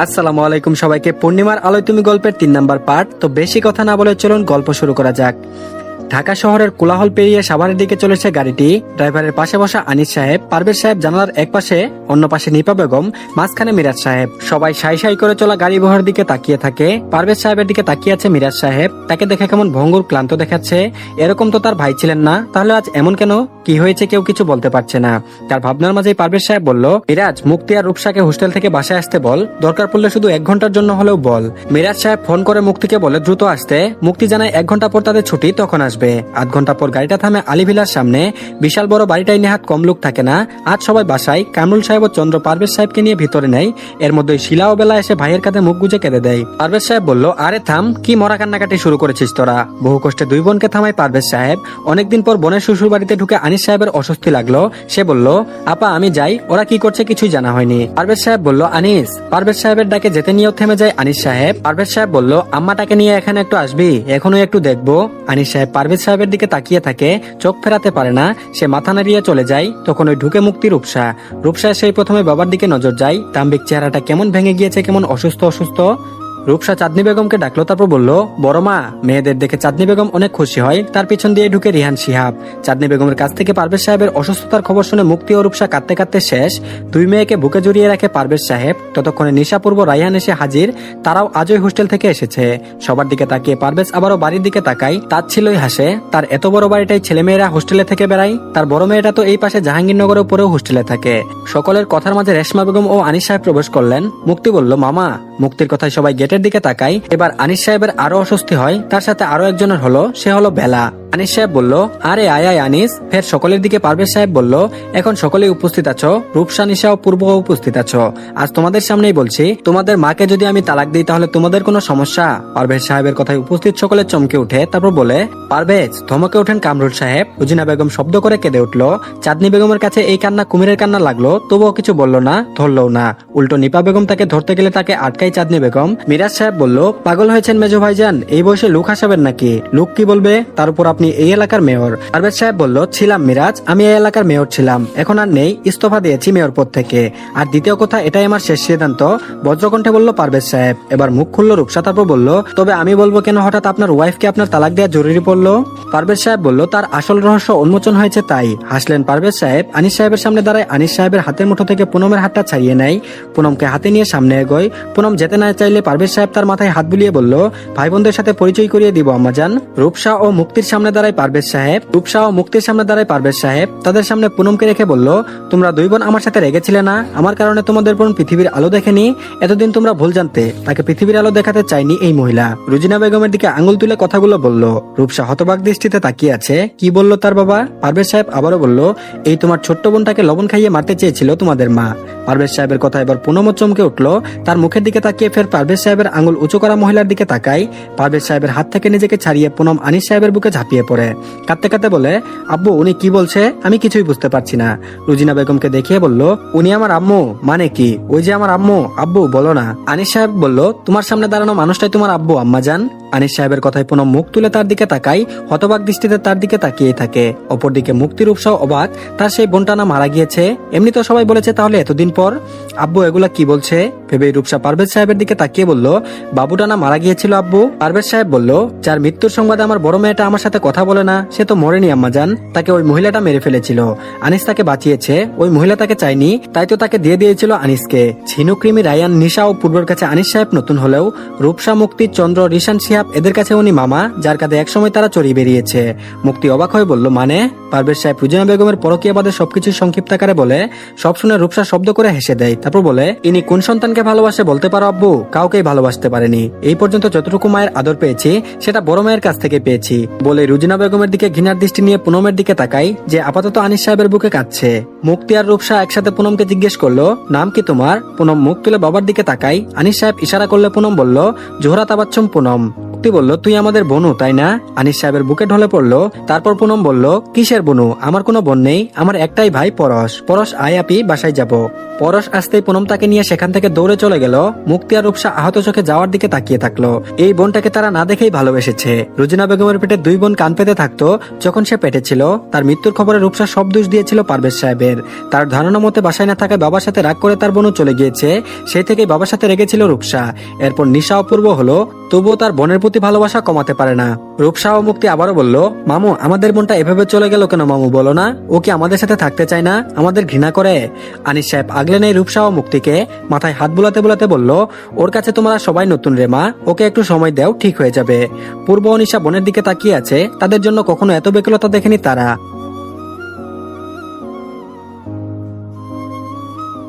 আসসালামু আলাইকুম সবাইকে। পূর্ণিমার আলোয় তুমি গল্পের তিন নাম্বার পার্ট তো বেশি কথা না বলে চলুন গল্প শুরু করা যাক। ঢাকা শহরের কোলাহল পেরিয়ে সাভারের দিকে চলেছে গাড়িটি। ড্রাইভারের পাশে বসা আনিস সাহেব, পারভেজ সাহেব জানালার এক পাশে অন্য পাশে নিপা বেগম, মাঝখানে মিরাজ সাহেব। সবাই সাই সাই করে চলা গাড়ি বহর দিকে তাকিয়ে থাকে। পারভেজ সাহেবের দিকে তাকিয়ে আছে মিরাজ সাহেব। তাকে দেখে কেমন ভঙ্গুর ক্লান্ত দেখাচ্ছে। এরকম তো তার ভাই ছিলেন না। তাহলে আজ এমন কেন? কি হয়েছে কেউ কিছু বলতে পারছে না। তার ভাবনার মাঝেই পারভেজ সাহেব বলল, মিরাজ, মুক্তি আর রূপসাকে হোস্টেল থেকে বাসায় আসতে বল। দরকার পড়লে শুধু এক ঘণ্টার জন্য হলেও বল। মিরাজ সাহেব ফোন করে মুক্তিকে বলে, দ্রুত আসতে। মুক্তি জানায়, এক ঘণ্টা পর তাদের ছুটি, তখন আসবে। আধ ঘণ্টা পর গাড়িটা থামে আলিভিলার সামনে। বিশাল বড় বাড়িটাই নেহাত কম লোক থাকে না। আজ সবাই বাসায়। কামরুল সাহেব ও চন্দ্র পারভেজ সাহেবকে নিয়ে ভিতরে নেয়। এর মধ্যে শিলা ও বেলা এসে ভাইয়ের কাঁধে মুখ গুজে কেঁদে দেয়। পারভেজ সাহেব বলল, আরে থাম, কি মরা কান্নাকাটি শুরু করেছিস তোরা? বহু কষ্টে দুই বোনকে থামায় পারভেজ সাহেব। অনেকদিন পর বোনের শ্বশুর বাড়িতে ঢুকে আনিস সাহেবের অস্বস্তি লাগল। সে বলল, আপা, আমি যাই। ওরা কি করছে কিছুই জানা হয়নি। পারভেজ সাহেব বলল, আনিস, পারভেজ সাহেবের ডাকে যেতে নিয়েও থেমে যায় আনিস সাহেব। পারভেজ সাহেব বলল, আম্মাটাকে নিয়ে এখানে একটু আসবি এখনও একটু দেখব। আনিস সাহেব পারভেজ সাহেবের দিকে তাকিয়ে থাকে, চোখ ফেরাতে পারে না। সে মাথা নাড়িয়ে চলে যায়, তখন ওই ঢুকে মুক্তি রূপসা। রূপসা সেই প্রথমে বাবার দিকে নজর যায়। তাম্বিক চেহারাটা কেমন ভেঙে গিয়েছে, কেমন অসুস্থ অসুস্থ। রূপসা চাঁদনি বেগমকে ডাকলো, তারপর বলল, বড় মা, মেয়েদের দেখে চাঁদনি বেগম অনেক খুশি হয়। তার পিছন দিয়ে ঢুকে রিহান শিহাব। চাঁদনি বেগমের কাছ থেকে পারভেজ সাহেবের অসুস্থতার খবর শুনে মুক্তি ও রূপসা কাঁদতে কাঁদতে শেষ। দুই মেয়েকে বুকে জড়িয়ে রাখে পারভেজ সাহেব। ততক্ষণে নিশাপূর্ব রাইহান এসে হাজির। তারাও আজই হোস্টেল থেকে এসেছে। সবার দিকে তাকিয়ে পারভেজ আবারও বাড়ির দিকে তাকাই তার ছিলই হাসে। তার এত বড় বাড়িটাই ছেলেমেয়েরা হোস্টেলে থেকে বেড়ায়। তার বড় মেয়েটা তো এই পাশে জাহাঙ্গীরনগরেও পরেও হোস্টেলে থাকে। সকলের কথার মাঝে রেশমা বেগম ও আনিস সাহেব প্রবেশ করলেন। মুক্তি বলল, মামা, মুক্তির কথায় সবাই গেটের দিকে তাকাই, এবার আনিস সাহেবের আরও অস্বস্তি হয়, তার সাথে আরও একজনের হলো, সে হলো বেলা। আনিস সাহেব বলল, আরে আয় আয় আনিস। ফের সকলের দিকে পারভেজ সাহেব বলল, এখন সকলেই উপস্থিত আছো, রূপসা, নিশা ও পূর্ব উপস্থিত আছো। আজ তোমাদের সামনেই বলছি, তোমাদের মাকে যদি আমি তালাক দিই তাহলে তোমাদের কোনো সমস্যা? পারভেজ সাহেবের কথায় উপস্থিত সকলে চমকে উঠে তারপর বলে, পারভেজ, ধমকে ওঠেন কামরুল সাহেব। রুজিনা বেগম শব্দ করে কেঁদে উঠল, চাঁদনি বেগমের কাছে এই কান্না কুমিরের কান্না লাগল, তবুও কিছু বলল না ধরলো না। উল্টো নিপা বেগম তাকে ধরতে গেলে তাকে আটকাই চাঁদনি বেগম। মিরাজ সাহেব বলল, পাগল হয়েছেন মেজো ভাইজান, এই বয়সে লোক হাসাবেন নাকি? লোক কি বলবে? তার উপর আপনি এই এলাকার মেয়র। পারভেজ সাহেব বলল, ছিলাম মিরাজ, আমি এই এলাকার মেয়র ছিলাম। এখন আর নেই, ইস্তফা দিয়েছি মেয়র পদ থেকে। আর দ্বিতীয় কথা, এটাই আমার শেষ সিদ্ধান্ত। বজ্রকণ্ঠে বলল পারভেজ সাহেব। এবার মুখ খুললো রূপসা তারপর বলল, তবে আমি বলব কেন হঠাৎ আপনার ওয়াইফকে আপনার তালাক দেওয়া জরুরি পড়ল? পারভেজ সাহেব বলল, তার আসল রহস্য উন্মোচন হয়েছে তাই। হাসলেন পারভেজ সাহেব। আনিস সাহেবের সামনে দাঁড়ায় আনিস সাহেবের হাতের মুঠো থেকে পুনমের হাতটা ছাড়িয়ে নেয়। পুনমকে হাতে নিয়ে সামনে এগোয়। পুনম যেতে না চাইলে পারভেজ সাহেব তার মাথায় হাত বুলিয়ে বলল, ভাই বোনদের সাথে পরিচয় করিয়ে দিব, আম্মাজান। রূপসা ও মুক্তির সামনে দাঁড়ায় পারভেজ সাহেব। রূপসা ও মুক্তির সামনে দাঁড়ায় পারভেজ সাহেব। তাদের সামনে পুনমকে রেখে বলল, তোমরা দুই বোন আমার সাথে রেগেছিলে না? আমার কারণে তোমাদের বোন পৃথিবীর আলো দেখেনি। এতদিন তোমরা ভুল জানতে, তাকে পৃথিবীর আলো দেখাতে চাইনি এই মহিলা। রুজিনা বেগমের দিকে আঙুল তুলে কথাগুলো বলল। রূপসা হতবাক দৃষ্টিতে তাকিয়ে আছে। কি বলল তার বাবা? পারভেজ সাহেব আবারও বলল, এই তোমার ছোট্ট বোনটাকে লবণ খাইয়ে মারতে চেয়েছিল তোমাদের মা। পারভেজ সাহেবের কথা এবার পুনম চমকে উঠল। তার মুখের দিকে তাকিয়ে ফের পারভেজ সাহেবের আঙুল উঁচু করা মহিলার দিকে তাকাই পারভেজ সাহেবের হাত থেকে নিজেকে ছাড়িয়ে পুনম আনিস সাহেবের বুকে ঝাঁপিয়ে পড়ে। কাঁদতে কাঁদতে বলে, আব্বু, উনি কি বলছে? আমি কিছুই বুঝতে পারছি না। রুজিনা বেগমকে দেখিয়ে বলল, উনি আমার আম্মু মানে কি? ওই যে আমার আম্মু, আব্বু, বলো না। আনিস সাহেব বলল, তোমার সামনে দাঁড়ানো মানুষটাই তোমার আব্বু আম্মা যান আনিস সাহেবের কথায় পুনম মুখ তুলে তার দিকে তাকাই, হতবাক দৃষ্টিতে তার দিকে তাকিয়ে থাকে। অপরদিকে মুক্তির উৎসাহ অবাক, তার সেই বোনটা না মারা গিয়েছে। এমনি তো সবাই বলেছে, তাহলে এতদিন পর? আব্বু, এগুলা কি বলছে? ভেবে রূপসা পারভেজ সাহেবের দিকে তাকিয়ে বলল বাবুটা না মারা গিয়েছিল, আব্বু? পারভেজ সাহেব বলল, যার মৃত্যুর সংবাদে আমার বড় মেয়েটা আমার সাথে কথা বলে না, সে তো মরেনি আম্মা যান তাকে ওই মহিলাটা মেরে ফেলেছিল। আনিস তাকে বাঁচিয়েছে। ওই মহিলা তাকে চাইনি তাই তো তাকে দিয়ে দিয়েছিল আনিসকে। ঝিনুকৃমি রায়ান, নিশা ও পূর্বের কাছে আনিস সাহেব নতুন হলেও, রূপসা, মুক্তি, চন্দ্র, রিশান সিহাব এদের কাছে উনি মামা, যার কাছে একসময় তারা চড়িয়ে বেরিয়েছে। মুক্তি অবাক হয়ে বলল মানে? পারভেজ সাহেব রুজিনা বেগমের পরকীয়াবাদের সবকিছু সংক্ষিপ্ত আকারে বলে, সব শুনে রূপসা শব্দ করে হেসে দেয়। তারপর বলে, ইনি কোন সন্তানকে ভালোবাসে বলতে পারো আব্বু? কাউকেই ভালোবাসতে পারেনি। এই পর্যন্ত যতটুকু মায়ের আদর পেয়েছি, সেটা বড় মায়ের কাছ থেকে পেয়েছি। বলে রুজিনা বেগমের দিকে ঘৃণার দৃষ্টি নিয়ে পুনমের দিকে তাকাই যে আপাতত আনিস সাহেবের বুকে কাঁদছে। মুক্তি আর রূপসা একসাথে পুনমকে জিজ্ঞেস করল, নাম কি তোমার? পুনম মুখ তুলে বাবার দিকে তাকাই আনিস সাহেব ইশারা করলে পুনম বলল জোহরা তাবাচ্চম পুনম। মুক্তি বলল, তুই আমাদের বনু, তাই না? আনিস সাহেবের বুকে ঢলে পড়ল, তারপর পুনম বলল, কিসের বনু? আমার কোনো বোন নেই, আমার একটাই ভাই পরশ। পরশ, আয় আপি, বাসায় যাব। পরশ আসতেই পুনম তাকে নিয়ে সেখান থেকে দৌড়ে চলে গেল। মুক্তি আর রূপসা আহত চোখে যাওয়ার দিকে তাকিয়ে থাকল। এই বোনটাকে তারা না দেখেই ভালোবেসেছে। রুজিনা বেগমের পেটে দুই বোন কান পেতে থাকতো যখন সে পেটে ছিল। তার মৃত্যুর খবরে রূপসা সব দোষ দিয়েছিল পারভেজ সাহেবের। তার ধারণা মতে বাসায় না থাকায় বাবার সাথে রাগ করে তার বোনও চলে গিয়েছে। সেই থেকেই বাবার সাথে রেগেছিল রূপসা। এরপর নিশা অপূর্ব হলো তবুও তার বোনের প্রতি ভালোবাসা কমাতে পারে না। রূপসা ও মুক্তি আবারও বলল, মামু, আমাদের বোনটা এভাবে চলে গেল কেন মামু? বলো না। ও কি আমাদের সাথে থাকতে চায় না? আমাদের ঘৃণা করে। আনিস সাহেব আগলে নেই রূপসা ও মুক্তিকে, মাথায় হাত বুলাতে বুলাতে বলল, ওর কাছে তোমরা সবাই নতুন রে মা, ওকে একটু সময় দাও, ঠিক হয়ে যাবে। পূর্ব অনিশা বোনের দিকে তাকিয়ে আছে, তাদের জন্য কখনো এত বেকুলতা দেখেনি তারা।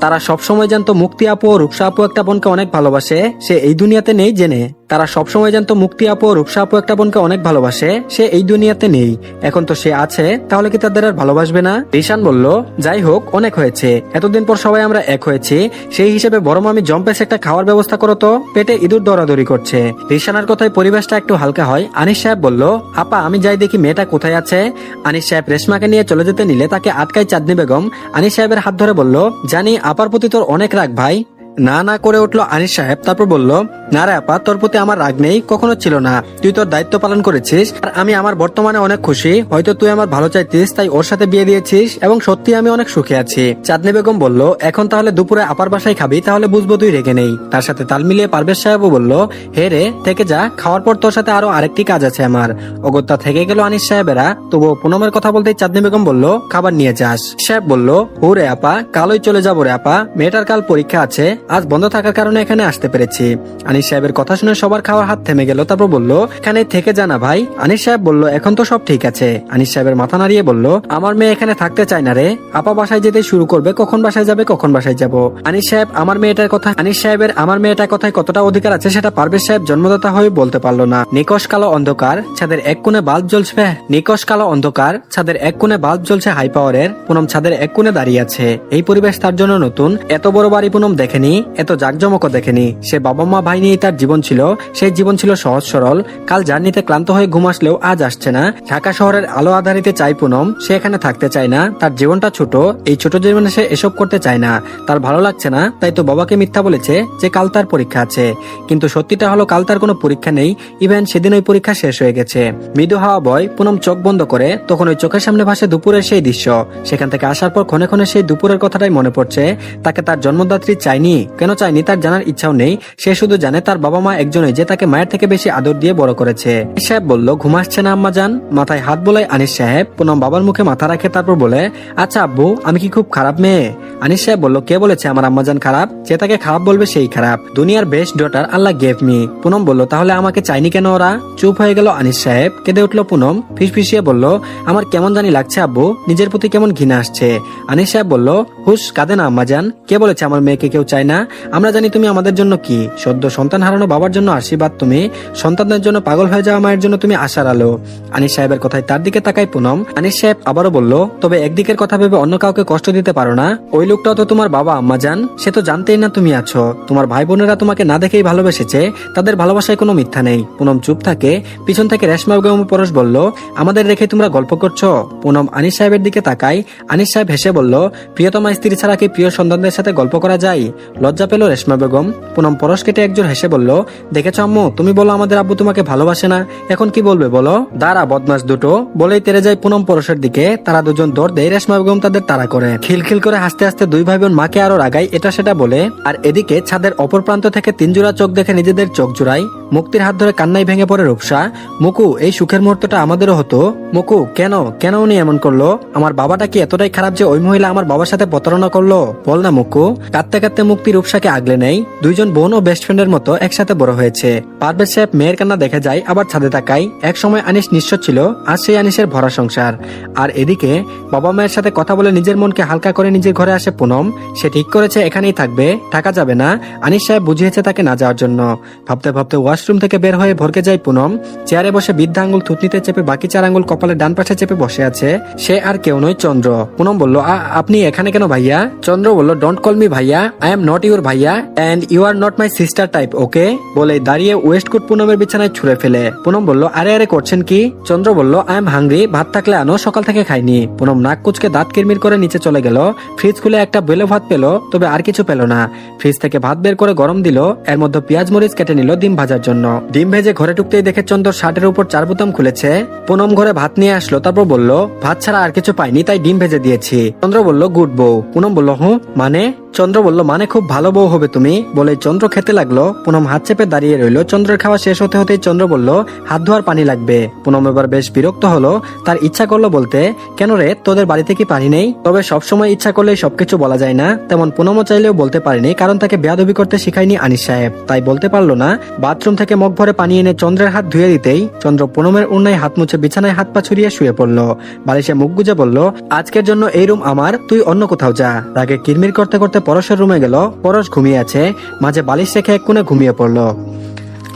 তারা সবসময় জানতো মুক্তি আপু ও রূপসা আপু একটা বোনকে অনেক ভালোবাসে, সে এই দুনিয়াতে নেই জেনে। তারা সবসময় জানতো মুক্তি আপু ও রূপসা আপু একটা বোনকে অনেক ভালোবাসে, সে এই দুনিয়াতে নেই। এখন তো সে আছে, তাহলে কি তাদের আর ভালোবাসবে না? রিশান বলল, যাই হোক, অনেক হয়েছে। এতদিন পর সবাই আমরা এক হয়েছি। সেই হিসেবে বড় মামি জম্পেস একটা খাওয়ার ব্যবস্থা করো তো। পেটে ইঁদুর দৌড়াদৌড়ি করছে। রিশানার কথায় পরিবেশটা একটু হালকা হয়। আনিস সাহেব বলল, আপা, আমি যাই দেখি মেয়েটা কোথায় আছে। আনিস সাহেব রেশমাকে নিয়ে চলে যেতে নিলে তাকে আটকায় চাঁদনি বেগম। আনিস সাহেবের হাত ধরে বলল, জানি, আপার প্রতি তোর অনেক রাগ ভাই। না না করে উঠল আনিস সাহেব, তারপর বলল, না রে আপা, তোর প্রতি আমার রাগ নেই, কখনো ছিল না। তুই তোর দায়িত্ব পালন করেছিস, আর আমি আমার বর্তমানে অনেক খুশি। হয়তো তুই আমার ভালো চাইতিস, তাই ওর সাথে বিয়ে দিয়েছিস, এবং সত্যি আমি অনেক সুখে আছি। চাঁদনি বেগম বলল, এখন তাহলে দুপুরে আপার বাসায় খাবি, তাহলে বুঝব তুই রেগে নেই। তার সাথে তাল মিলিয়ে পারভেজ সাহেবও বলল, হে রে, থেকে যা, খাওয়ার পর তোর সাথে আরও আরেকটি কাজ আছে আমার। অগত্যা থেকে গেল আনিস সাহেবেরা, তবুও পুনমের কথা বলতেই চাঁদনি বেগম বলল, খাবার নিয়ে যাস। সাহেব বলল ও রে আপা, কালই চলে যাব রে আপা, মেয়েটার কাল পরীক্ষা আছে আজ বন্ধ থাকার কারণে এখানে আসতে পেরেছি। আনিস সাহেবের কথা শুনে সবার খাওয়ার হাত থেমে গেল, তারপর বলল, এখানে থেকে জানা ভাই। আনিস সাহেব বলল, এখন তো সব ঠিক আছে। আনিস সাহেবের মাথা নাড়িয়ে বলল, আমার মেয়ে এখানে থাকতে চায় না রে। আপা বাসায় যেতে শুরু করবে, কখন বাসায় যাবে, কখন বাসায় যাব। আনিস সাহেব, আমার মেয়েটার কথা আনিস সাহেবের, আমার মেয়েটার কথায় কতটা অধিকার আছে সেটা পারভেজ সাহেব জন্মদাতা হয়ে বলতে পারল না। নিকশ কালো অন্ধকার, ছাদের এক কোণে বাল্ব জ্বলছে। নিকশ কালো অন্ধকার, ছাদের এক কোণে বাল্ব জ্বলছে হাই পাওয়ারের, পুনম ছাদের এক কোণে দাঁড়িয়ে আছে। এই পরিবেশ তার জন্য নতুন। এত বড় বাড়ি পুনম দেখেনি। এত জাকজমকও দেখেনি। সে বাবা মা ভাই নিয়ে তার জীবন ছিল। সেই জীবন ছিল সহজ সরল। কাল জার্নিতে ক্লান্ত হয়ে ঘুম আসলেও আজ আসছে না। ঢাকা শহরের আলো আধারিতে চাই পুনম। সে এখানে থাকতে চায় না। তার জীবনটা ছোট। এই ছোট জীবনে সে এসব করতে চায় না। তার ভালো লাগছে না। তাই তো বাবাকে মিথ্যা বলেছে যে কাল তার পরীক্ষা আছে। কিন্তু সত্যিটা হলো কাল তার কোনো পরীক্ষা নেই। ইভেন সেদিন ওই পরীক্ষা শেষ হয়ে গেছে। মৃদু হাওয়া বয় পুনম চোখ বন্ধ করে তখন ওই চোখের সামনে ভাসে দুপুরের সেই দৃশ্য। সেখান থেকে আসার পর ক্ষণে ক্ষণে সেই দুপুরের কথাটাই মনে পড়ছে। তাকে তার জন্মদাত্রী চাইনি। কেন চাইনি তার জানার ইচ্ছাও নেই। সে শুধু জানে তার বাবা মা একজনই যে তাকে মায়ের থেকে বেশি আদর দিয়ে বড় করেছে। সাহেব বলল ঘুমাচ্ছে না আম্মা যান মাথায় হাত বোলায় আনিস সাহেব, পুনম বাবার মুখে মাথা রাখে, তারপর বলে আচ্ছা আব্বু, আমি কি খুব খারাপ মেয়ে? আনিস সাহেব বলল, কে বলেছে আমার আম্মাজান খারাপ? যে তাকে খারাপ বলবে সেই খারাপ। দুনিয়ার best daughter Allah gave me. Poonam বলল, তাহলে আমাকে চাইনি কেন ওরা? চুপ হয়ে গেল আনিস সাহেব। কেঁদে উঠল পুনম, ফিসফিসিয়ে বলল, আমার কেমন জানি লাগছে, আব্বু, নিজের প্রতি কেমন ঘৃণা আসছে। আনিস সাহেব বলল হুস কাঁদে না, আম্মাজান। কে বলেছে আমার মেয়েকে কেউ চায় না? আমরা জানি তুমি আমাদের জন্য কি? সদ্য সন্তান হারানো বাবার জন্য আশীর্বাদ তুমি, সন্তানদের জন্য পাগল হয়ে যাওয়া মায়ের জন্য তুমি আশার আলো। আনিস সাহেবের কথায় তার দিকে তাকাই পুনম। আনিস সাহেব আবারও বলল, তবে একদিকের কথা ভেবে অন্য কাউকে কষ্ট দিতে পারো না। ওই লোকটাও তো তোমার বাবা আম্মা জান। সে তো জানতেই না তুমি আছো। তোমার ভাই বোনেরা তোমাকে না দেখেই ভালোবেসেছে। তাদের ভালোবাসায় কোনো মিথ্যা নেই। পুনম চুপ থাকে। পিছন থেকে রেশমা বেগম পরশ বলল, আমাদের রেখে তোমরা গল্প করছ? পুনম আনিস সাহেবের দিকে তাকাই আনিস সাহেব হেসে বলল, প্রিয়তমা স্ত্রী ছাড়া কি প্রিয় সন্তানদের সাথে গল্প করা যায়? লজ্জা পেল রেশমা বেগম। পুনম পরশ কেটে একজন হেসে বলল, দেখেছ আম্মু, তুমি বলো আমাদের আব্বু তোমাকে ভালোবাসে না। এখন কি বলবে বলো? দাঁড়া বদমাস দুটো, বলেই তেরে যায় পুনম পরশের দিকে। তারা দুজন দৌড় দেয় রেশমা বেগম তাদের তারা করে। খিলখিল করে হাসতে হাসতে দুই ভাই বোন মাকে আরও রাগায়, এটা সেটা বলে, আর এদিকে ছাদের অপর প্রান্ত থেকে তিনজোড়া চোখ দেখে নিজেদের চোখ জোড়ায়। মুক্তির হাত ধরে কান্নায় ভেঙে পড়ে রূপসা। মুকু, এই সুখের মুহূর্তটা আমাদেরও হতো। মুকু, কেন? কেন উনি এমন করল? আমার বাবাটা কি এতটাই খারাপ যে ওই মহিলা আমার বাবার সাথে প্রতারণা করল? বল না, মুকু। কাঁদতে কাঁদতে মুক্তি রূপসাকে আগলে নেই দুইজন বোন ও বেস্ট ফ্রেন্ডের মতো একসাথে বড় হয়েছে। পারভেজ সাহেব মেয়ের কান্না দেখা যায়, আবার ছাদে তাকাই এক সময় আনিস নিঃস্ব ছিল, আর সেই আনিসের ভরা সংসার। আর এদিকে, বাবা মায়ের সাথে কথা বলে নিজের মনকে হালকা করে নিজের ঘরে আসে পুনম। সে ঠিক করেছে, এখানেই থাকবে, থাকা যাবে না। আনিস সাহেব বুঝিয়েছে তাকে না যাওয়ার জন্য। ভাবতে ভাবতে ওয়াশ ওয়াশরুম থেকে বের হয়ে ভরকে যায় পুনম। চেয়ারে বসে বৃদ্ধা আঙ্গুল থুতনিতে চেপে বাকি চার আঙ্গুল কপালের ডান পাশে চেপে বসে আছে। সে আর কেউ নয়, চন্দ্র। পুনম বলল আপনি এখানে কেন ভাইয়া? চন্দ্র বলল ডোন্ট কল মি ভাইয়া। আই এম নট ইউর ভাইয়া। And you are not my sister type okay বলে দাঁড়িয়ে ওয়েস্টকোট পুনমের বিছানায় ছুঁড়ে ফেলে। পুনম বলল, আরে আরে, করছেন কি? চন্দ্র বলল আই এম হাংরি ভাত থাকলে আনো, সকাল থেকে খাইনি। পুনম নাক কুচকে দাঁত কিরমির করে নিচে চলে গেল। ফ্রিজ খুলে একটা বেলে ভাত পেল, তবে আর কিছু পেল না। ফ্রিজ থেকে ভাত বের করে গরম দিল, এর মধ্যে পেঁয়াজ মরিচ কেটে নিল, ডিম ভাজার জন্য। ডিম ভেজে ঘরে ঢুকতেই দেখে চন্দর শার্টের উপর চার বোতাম খুলেছে। পুনম ঘরে ভাত নিয়ে আসলো, তারপর বলল, ভাত ছাড়া আর কিছু পাইনি, তাই ডিম ভেজে দিয়েছি। চন্দ্র বলল, গুড বউ। পুনম বলল, হুঁ মানে? চন্দ্র বলল মানে খুব ভালো বউ হবে তুমি? বলে চন্দ্র খেতে লাগল। পুনম হাত চেপে দাঁড়িয়ে রইল। চন্দ্রের খাওয়া শেষ হতে হতেই চন্দ্র বলল, হাত ধোয়ার পানি লাগবে। পুনম এবার বেশ বিরক্ত হলো। তার ইচ্ছা করল বলতে, কেন রে, তোদের বাড়িতে কি পানি নেই? তবে সবসময় ইচ্ছা করলেই সবকিছু বলা যায় না। তেমন পুনমও চাইলেও বলতে পারেনি, কারণ তাকে বেয়াদবি করতে শিখায়নি আনিস সাহেব। তাই বলতে পারল না, বাথরুম থেকে মগ ভরে পানি এনে চন্দ্রের হাত ধুয়ে দিতেই চন্দ্র পুনমের উন্নায় হাত মুছে বিছানায় হাত পা ছড়িয়ে শুয়ে পড়ল। বালিশে মুখ গুজে বলল, আজকের জন্য এই রুম আমার, তুই অন্য কোথাও যা। তাকে কিরমির করতে করতে পরশের রুমে গেল। পরশ ঘুমিয়ে আছে। মাঝে বালিশ রেখে এক কোণে ঘুমিয়ে পড়ল।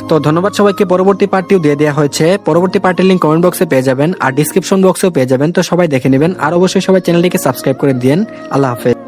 তো ধন্যবাদ সবাইকে। পরবর্তী পার্টিও দিয়ে দেওয়া হয়েছে। পরবর্তী পার্টির লিঙ্ক কমেন্ট বক্সে পেয়ে যাবেন। আর ডিসক্রিপশন বক্সেও পেয়ে যাবেন। তো সবাই দেখে নেবেন। আর অবশ্যই সবাই চ্যানেলটিকে সাবস্ক্রাইব করে দিন আল্লাহ হাফেজ।